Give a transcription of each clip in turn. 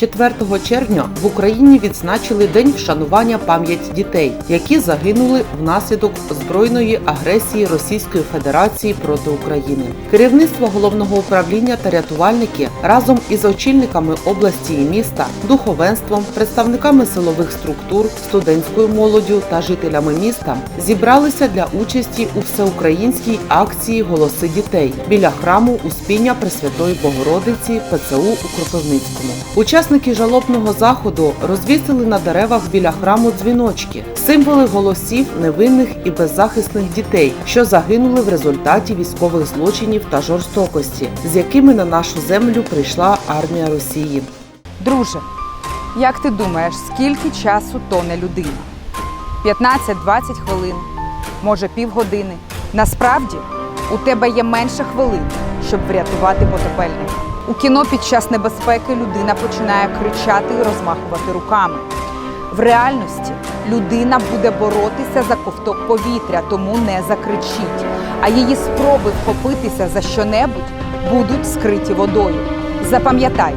4 червня в Україні відзначили День вшанування пам'яті дітей, які загинули внаслідок збройної агресії Російської Федерації проти України. Керівництво головного управління та рятувальники разом із очільниками області і міста, духовенством, представниками силових структур, студентською молоддю та жителями міста зібралися для участі у всеукраїнській акції Голоси дітей біля храму Успіння Пресвятої Богородиці ПЦУ у Кропивницькому. Учасники жалобного заходу розвісили на деревах біля храму дзвіночки, символи голосів невинних і беззахисних дітей, що загинули в результаті військових злочинів та жорстокості, з якими на нашу землю прийшла армія Росії. Друже, як ти думаєш, скільки часу тоне людина? 15-20 хвилин, може півгодини. Насправді у тебе є менше хвилин, щоб врятувати потопельника. У кіно під час небезпеки людина починає кричати і розмахувати руками. В реальності людина буде боротися за ковток повітря, тому не закричить. А її спроби вхопитися за щонебудь будуть скриті водою. Запам'ятай,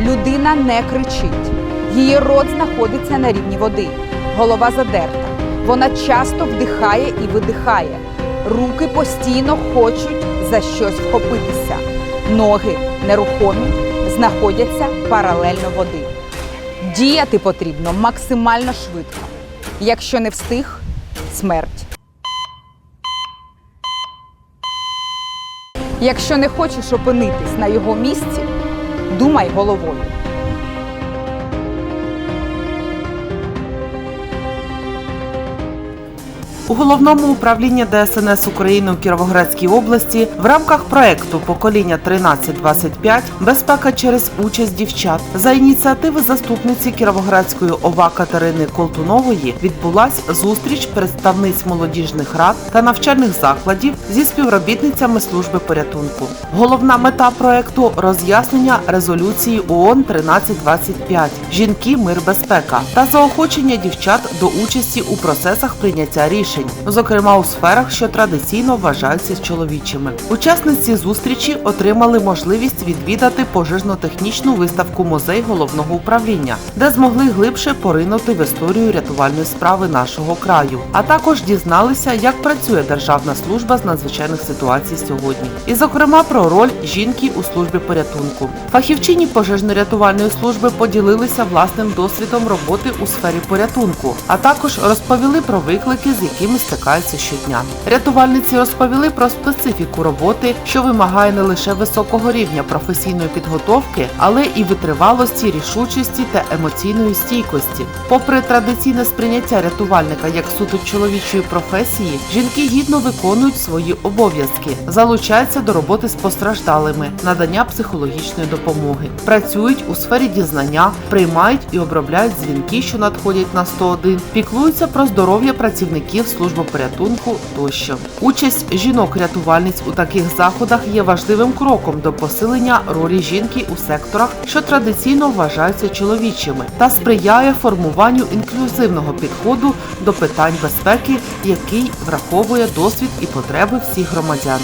людина не кричить. Її рот знаходиться на рівні води, голова задерта. Вона часто вдихає і видихає. Руки постійно хочуть за щось вхопитися. Ноги нерухомі, знаходяться паралельно води. Діяти потрібно максимально швидко. Якщо не встиг, смерть. Якщо не хочеш опинитись на його місці, думай головою. У головному управлінні ДСНС України у Кіровоградській області в рамках проекту Покоління 1325 Безпека через участь дівчат за ініціативи заступниці Кіровоградської ОВА Катерини Колтунової відбулась зустріч представниць молодіжних рад та навчальних закладів зі співробітницями служби порятунку. Головна мета проекту роз'яснення резолюції ООН 1325 Жінки, мир, безпека та заохочення дівчат до участі у процесах прийняття рішень, зокрема у сферах, що традиційно вважаються чоловічими. Учасниці зустрічі отримали можливість відвідати пожежно-технічну виставку музей головного управління, де змогли глибше поринути в історію рятувальної справи нашого краю, а також дізналися, як працює Державна служба з надзвичайних ситуацій сьогодні, і зокрема про роль жінки у службі порятунку. Фахівчині пожежно-рятувальної служби поділилися власним досвідом роботи у сфері порятунку, а також розповіли про виклики, з якими стикаються щодня. Рятувальниці розповіли про специфіку роботи, що вимагає не лише високого рівня професійної підготовки, але і витривалості, рішучості та емоційної стійкості. Попри традиційне сприйняття рятувальника як суто чоловічої професії, жінки гідно виконують свої обов'язки, залучаються до роботи з постраждалими, надання психологічної допомоги, працюють у сфері дізнання, приймають і обробляють дзвінки, що надходять на 101, піклуються про здоров'я працівників служби порятунку тощо. Участь жінок-рятувальниць у таких заходах є важливим кроком до посилення ролі жінки у секторах, що традиційно вважаються чоловічими, та сприяє формуванню інклюзивного підходу до питань безпеки, який враховує досвід і потреби всіх громадян.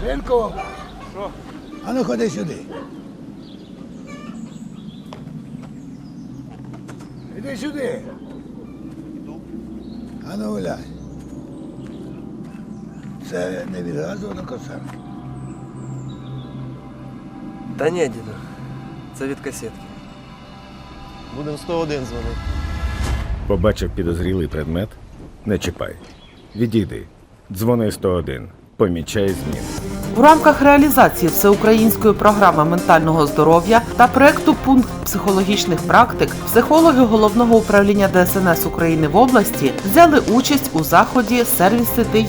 Синку, що? А ну ходи сюди. Іди сюди. А ну гуляй. Це не від газу на коса. Та ні, діду. Це від касетки. Будемо 101 дзвонити. Побачив підозрілий предмет? Не чіпай. Відійди. Дзвони 101. Помічай зміни. У рамках реалізації всеукраїнської програми ментального здоров'я та проекту пункт психологічних практик психологи головного управління ДСНС України в області взяли участь у заході сервіси «Ти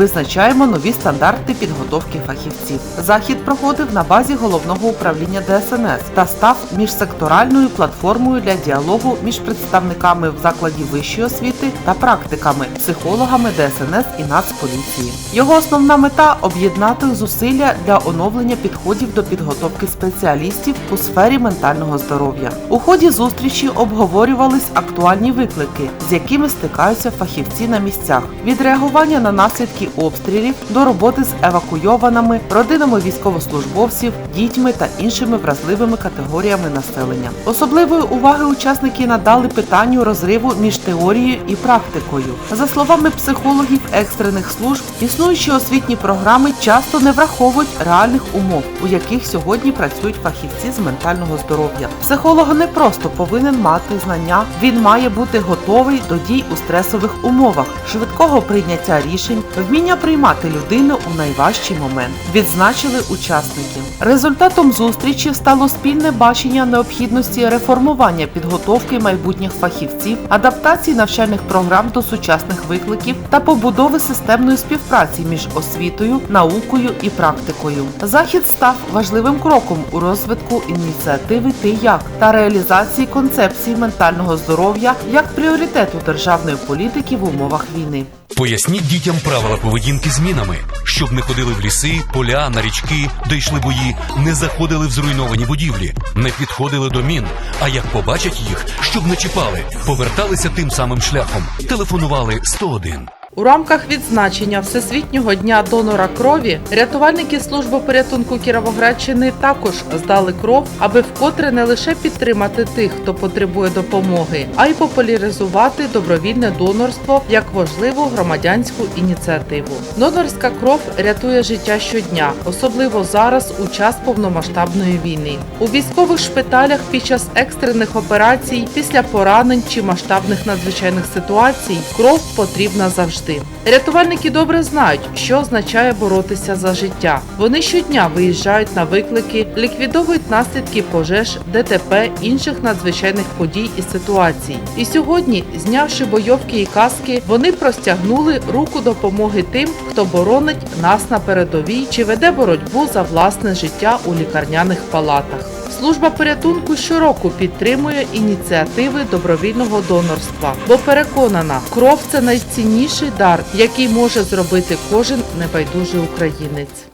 визначаємо нові стандарти підготовки фахівців. Захід проходив на базі головного управління ДСНС та став міжсекторальною платформою для діалогу між представниками в закладі вищої освіти та практиками, психологами ДСНС і Нацполіції. Його основна мета об'єднати зусилля для оновлення підходів до підготовки спеціалістів у сфері ментального здоров'я. У ході зустрічі обговорювались актуальні виклики, з якими стикаються фахівці на місцях, від реагування на наслідки обстрілів до роботи з евакуйованими родинами військовослужбовців, дітьми та іншими вразливими категоріями населення. Особливої уваги учасники надали питанню розриву між теорією і практикою. За словами психологів екстрених служб, існуючі освітні програми часто не враховують реальних умов, у яких сьогодні працюють фахівці з ментального здоров'я. Психолог не просто повинен мати знання, він має бути готовий до дій у стресових умовах, швидкого прийняття рішень, вміння приймати людину у найважчий момент. Відзначили учасники. Результатом зустрічі стало спільне бачення необхідності реформування підготовки майбутніх фахівців, адаптації навчальних програм до сучасних викликів та побудови системної співпраці між освітою, наукою і практикою. Захід став важливим кроком у розвитку ініціативи «Ти як» та реалізації концепції ментального здоров'я як пріоритету державної політики в умовах війни. Поясніть дітям правила поведінки з мінами, щоб не ходили в ліси, поля, на річки, де йшли бої, не заходили в зруйновані будівлі, не підходили до мін. А як побачать їх, щоб не чіпали, поверталися тим самим шляхом, телефонували 101. У рамках відзначення Всесвітнього дня донора крові рятувальники служби порятунку Кіровоградщини також здали кров, аби вкотре не лише підтримати тих, хто потребує допомоги, а й популяризувати добровільне донорство як важливу громадянську ініціативу. Донорська кров рятує життя щодня, особливо зараз у час повномасштабної війни. У військових шпиталях під час екстрених операцій, після поранень чи масштабних надзвичайних ситуацій кров потрібна завжди. Рятувальники добре знають, що означає боротися за життя. Вони щодня виїжджають на виклики, ліквідовують наслідки пожеж, ДТП, інших надзвичайних подій і ситуацій. І сьогодні, знявши бойовки і каски, вони простягнули руку допомоги тим, хто боронить нас на передовій чи веде боротьбу за власне життя у лікарняних палатах. Служба порятунку щороку підтримує ініціативи добровільного донорства, бо переконана, кров це найцінніший дар, який може зробити кожен небайдужий українець.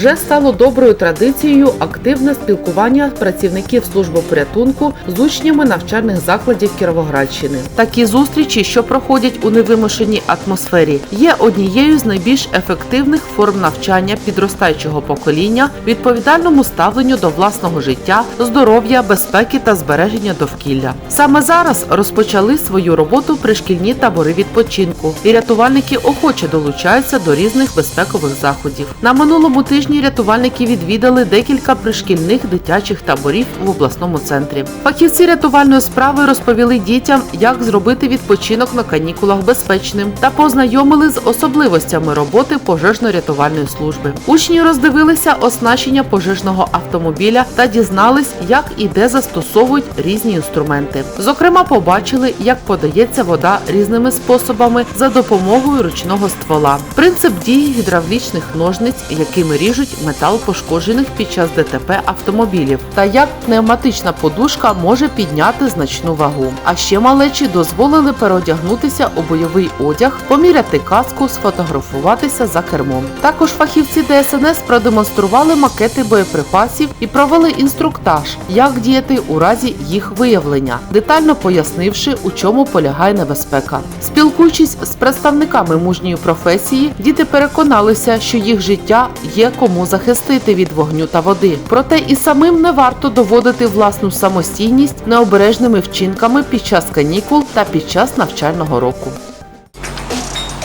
Вже стало доброю традицією активне спілкування працівників служби порятунку з учнями навчальних закладів Кіровоградщини. Такі зустрічі, що проходять у невимушеній атмосфері, є однією з найбільш ефективних форм навчання підростаючого покоління відповідальному ставленню до власного життя, здоров'я, безпеки та збереження довкілля. Саме зараз розпочали свою роботу пришкільні табори відпочинку, і рятувальники охоче долучаються до різних безпекових заходів. На минулому тижні рятувальники відвідали декілька пришкільних дитячих таборів в обласному центрі. Фахівці рятувальної справи розповіли дітям, як зробити відпочинок на канікулах безпечним та познайомили з особливостями роботи пожежно-рятувальної служби. Учні роздивилися оснащення пожежного автомобіля та дізнались, як і де застосовують різні інструменти. Зокрема, побачили, як подається вода різними способами за допомогою ручного ствола. Принцип дії гідравлічних ножниць, якими ріжуть метал пошкоджених під час ДТП автомобілів, та як пневматична подушка може підняти значну вагу. А ще малечі дозволили переодягнутися у бойовий одяг, поміряти каску, сфотографуватися за кермом. Також фахівці ДСНС продемонстрували макети боєприпасів і провели інструктаж, як діяти у разі їх виявлення, детально пояснивши, у чому полягає небезпека. Спілкуючись з представниками мужньої професії, діти переконалися, що їх життя є кому захистити від вогню та води. Проте і самим не варто доводити власну самостійність необережними вчинками під час канікул та під час навчального року.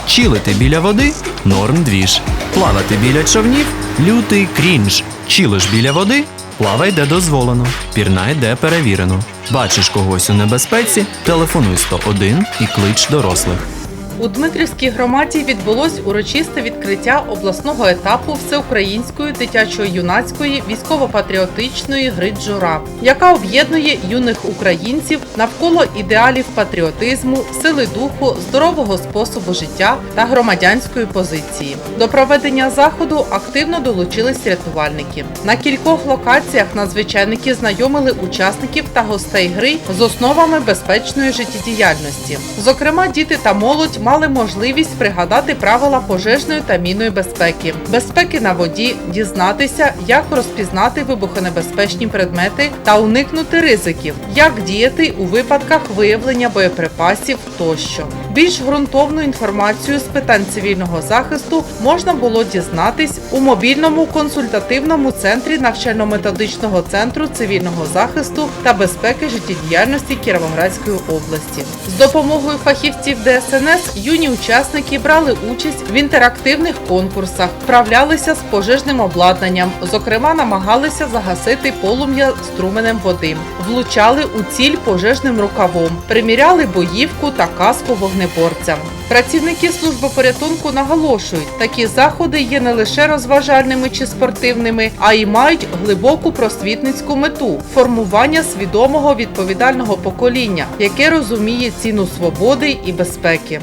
Чилити біля води норм двіж. Плавати біля човнів лютий крінж. Чилиш біля води, плавай де дозволено, пірнай де перевірено. Бачиш когось у небезпеці, телефонуй 101 і клич дорослих. У Дмитрівській громаді відбулось урочисте відкриття обласного етапу всеукраїнської дитячо-юнацької військово-патріотичної гри «Джура», яка об'єднує юних українців навколо ідеалів патріотизму, сили духу, здорового способу життя та громадянської позиції. До проведення заходу активно долучились рятувальники. На кількох локаціях надзвичайники знайомили учасників та гостей гри з основами безпечної життєдіяльності. Зокрема, діти та молодь мали можливість пригадати правила пожежної та мінної безпеки, безпеки на воді, дізнатися, як розпізнати вибухонебезпечні предмети та уникнути ризиків, як діяти у випадках виявлення боєприпасів тощо. Більш ґрунтовну інформацію з питань цивільного захисту можна було дізнатись у мобільному консультативному центрі навчально-методичного центру цивільного захисту та безпеки життєдіяльності Кіровоградської області. З допомогою фахівців ДСНС юні учасники брали участь в інтерактивних конкурсах, вправлялися з пожежним обладнанням, зокрема, намагалися загасити полум'я струменем води, влучали у ціль пожежним рукавом, приміряли боївку та каску вогнеборцям. Працівники служби порятунку наголошують, такі заходи є не лише розважальними чи спортивними, а й мають глибоку просвітницьку мету формування свідомого відповідального покоління, яке розуміє ціну свободи і безпеки.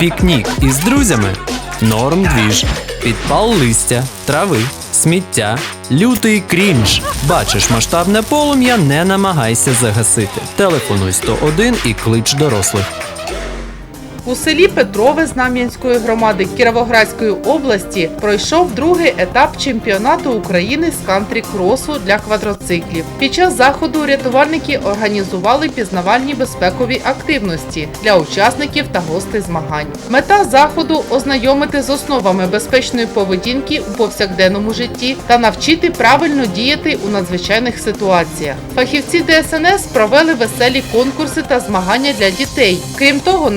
Пікнік із друзями. Норм двіж. Підпал листя, трави, сміття, лютий крінж. Бачиш масштабне полум'я, не намагайся загасити. Телефонуй 101 і клич дорослих. У селі Петрове Знам'янської громади Кіровоградської області пройшов другий етап чемпіонату України з кантрі-кросу для квадроциклів. Під час заходу рятувальники організували пізнавальні безпекові активності для учасників та гостей змагань. Мета заходу ознайомити з основами безпечної поведінки у повсякденному житті та навчити правильно діяти у надзвичайних ситуаціях. Фахівці ДСНС провели веселі конкурси та змагання для дітей. Крім того,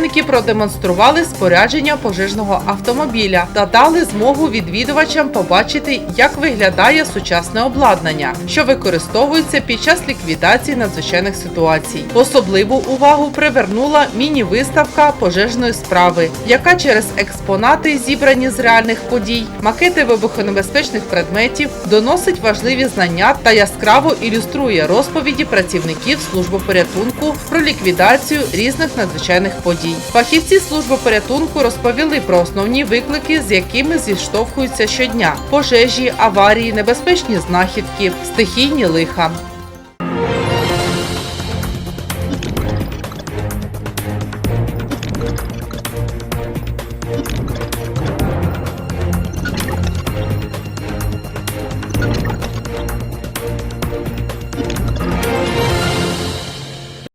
надзвичайники продемонстрували спорядження пожежного автомобіля та дали змогу відвідувачам побачити, як виглядає сучасне обладнання, що використовується під час ліквідації надзвичайних ситуацій. Особливу увагу привернула міні-виставка пожежної справи, яка через експонати, зібрані з реальних подій, макети вибухонебезпечних предметів, доносить важливі знання та яскраво ілюструє розповіді працівників служби порятунку про ліквідацію різних надзвичайних подій. Фахівці служби порятунку розповіли про основні виклики, з якими зіштовхуються щодня: пожежі, аварії, небезпечні знахідки, стихійні лиха.